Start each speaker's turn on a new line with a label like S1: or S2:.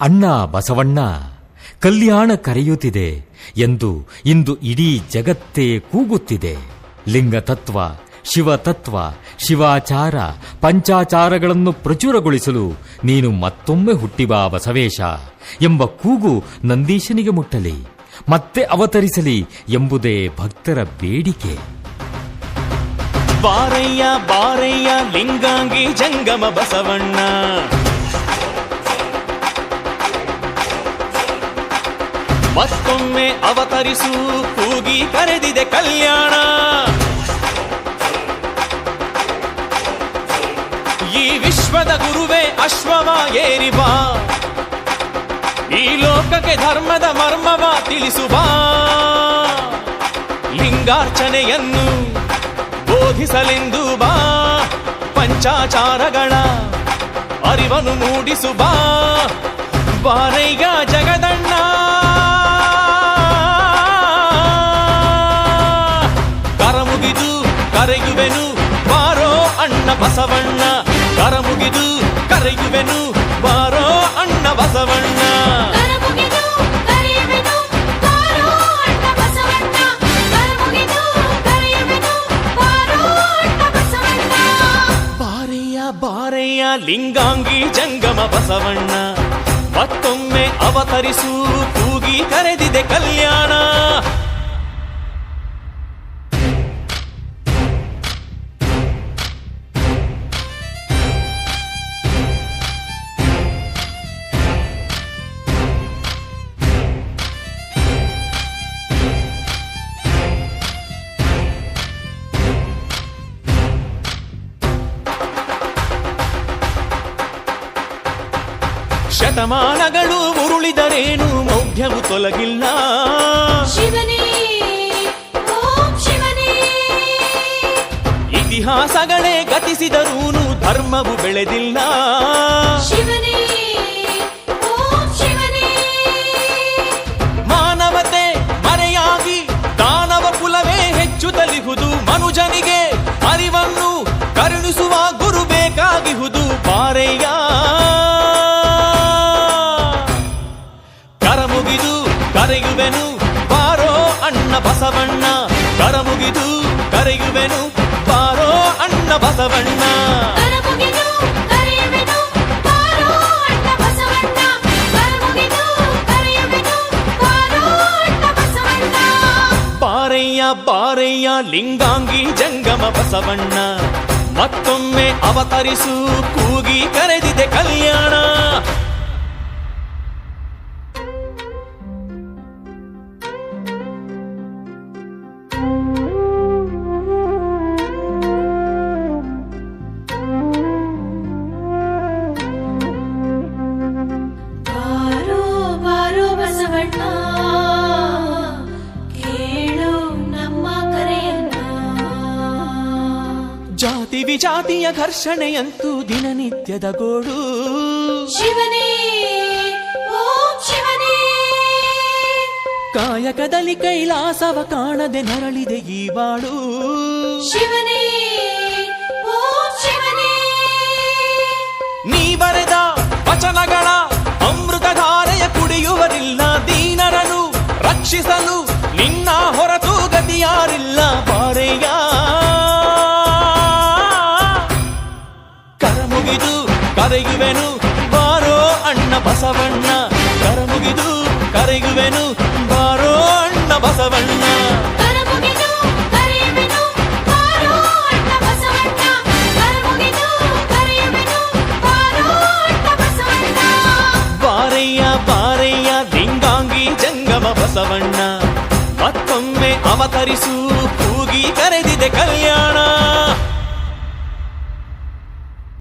S1: ಅಣ್ಣ ಬಸವಣ್ಣ, ಕಲ್ಯಾಣ ಕರೆಯುತ್ತಿದೆ ಎಂದು ಇಂದು ಇಡೀ ಜಗತ್ತೇ ಕೂಗುತ್ತಿದೆ. ಲಿಂಗತತ್ವ ಶಿವತತ್ವ ಶಿವಾಚಾರ, ಪಂಚಾಚಾರಗಳನ್ನು ಪ್ರಚುರಗೊಳಿಸಲು ನೀನು ಮತ್ತೊಮ್ಮೆ ಹುಟ್ಟಿಬಾ ಬಸವೇಶ ಎಂಬ ಕೂಗು ನಂದೀಶನಿಗೆ ಮುಟ್ಟಲಿ, ಮತ್ತೆ ಅವತರಿಸಲಿ ಎಂಬುದೇ ಭಕ್ತರ ಬೇಡಿಕೆ.
S2: ಬಾರಯ್ಯ ಬಾರಯ್ಯ, ಲಿಂಗಾಂಗಿ ಜಂಗಮ ಬಸವಣ್ಣ. ಮತ್ತೊಮ್ಮೆ ಅವತರಿಸು. ಕೂಗಿ ಕರೆದಿದೆ ಕಲ್ಯಾಣ. ಈ ವಿಶ್ವದ ಗುರುವೇ ಅಶ್ವವ ಏರಿವ ಈ ಲೋಕಕ್ಕೆ ಧರ್ಮದ ಮರ್ಮವ ತಿಳಿಸುವ ಲಿಂಗಾರ್ಚನೆಯನ್ನು ಬೋಧಿಸಲೆಂದು ಬಾ. ಪಂಚಾಚಾರಗಳ ಅರಿವನ್ನು ಮೂಡಿಸು ಬಾ. ಬಾರೈಗ ಜಗದಣ್ಣ ಕರೆಯುವೆನು ಬಾರೋ ಅಣ್ಣ ಬಸವಣ್ಣ. ಕರಮುಗಿದು
S3: ಮುಗಿದು ಕರೆಯುವೆನು ಬಾರೋ ಅಣ್ಣ ಬಸವಣ್ಣ. ಬಾರೆಯ ಬಾರೋ ಅಣ್ಣ ಬಸವಣ್ಣ.
S2: ಬಾರಯ್ಯ ಬಾರಯ್ಯ ಲಿಂಗಾಂಗಿ ಜಂಗಮ ಬಸವಣ್ಣ. ಮತ್ತೊಮ್ಮೆ ಅವತರಿಸು ಶತಮಾನಗಳು ಉರುಳಿದರೇನು? ಮೌಢ್ಯವು ತೊಲಗಿಲ್ಲ. ಇತಿಹಾಸಗಳೇ ಗತಿಸಿದರೂನು ಧರ್ಮವು ಬೆಳೆದಿಲ್ಲ. ಕರೆಯುವೆನು? ಬಾರೋ ಅಣ್ಣ ಬಸವಣ್ಣ. ಬಾರಯ್ಯ ಬಾರಯ್ಯ ಲಿಂಗಾಂಗಿ ಜಂಗಮ ಬಸವಣ್ಣ. ಮತ್ತೊಮ್ಮೆ ಅವತರಿಸು ಕೂಗಿ ಕರೆದಿದೆ ಕಲ್ಯಾಣ. ಜಾತಿ ವಿಜಾತಿಯ ಘರ್ಷಣೆಯಂತೂ ದಿನನಿತ್ಯದ ಗೋಡು
S3: ಶಿವನೇ
S2: ಕಾಯಕದಲ್ಲಿ ಕೈಲಾಸವ ಕಾಣದೆ ನರಳಿದೆ ಈ ಬಾಳು.
S3: ಶಿವನೇ.
S2: ನೀ ಬರೆದ ವಚನಗಳ ಕರೆಯುವೆನು ಬಾರೋ ಅಣ್ಣ ಬಸವಣ್ಣ. ಕರ
S3: ಮುಗಿದು ಕರೆಯುವೆನು ಬಾರೋ ಅಣ್ಣ ಬಸವಣ್ಣ. ಕರಮುಗಿದು ಕರೆಯುವೆನು ಬಾರೋ ಅಣ್ಣ ಬಸವಣ್ಣ.
S2: ಬಾರಯ್ಯ ಬಾರಯ್ಯ ಲಿಂಗಾಂಗಿ ಜಂಗಮ ಬಸವಣ್ಣ. ಮತ್ತೊಮ್ಮೆ ಅವತರಿಸು ಕೂಗಿ ಕರೆದಿದೆ ಕಲ್ಯಾಣ.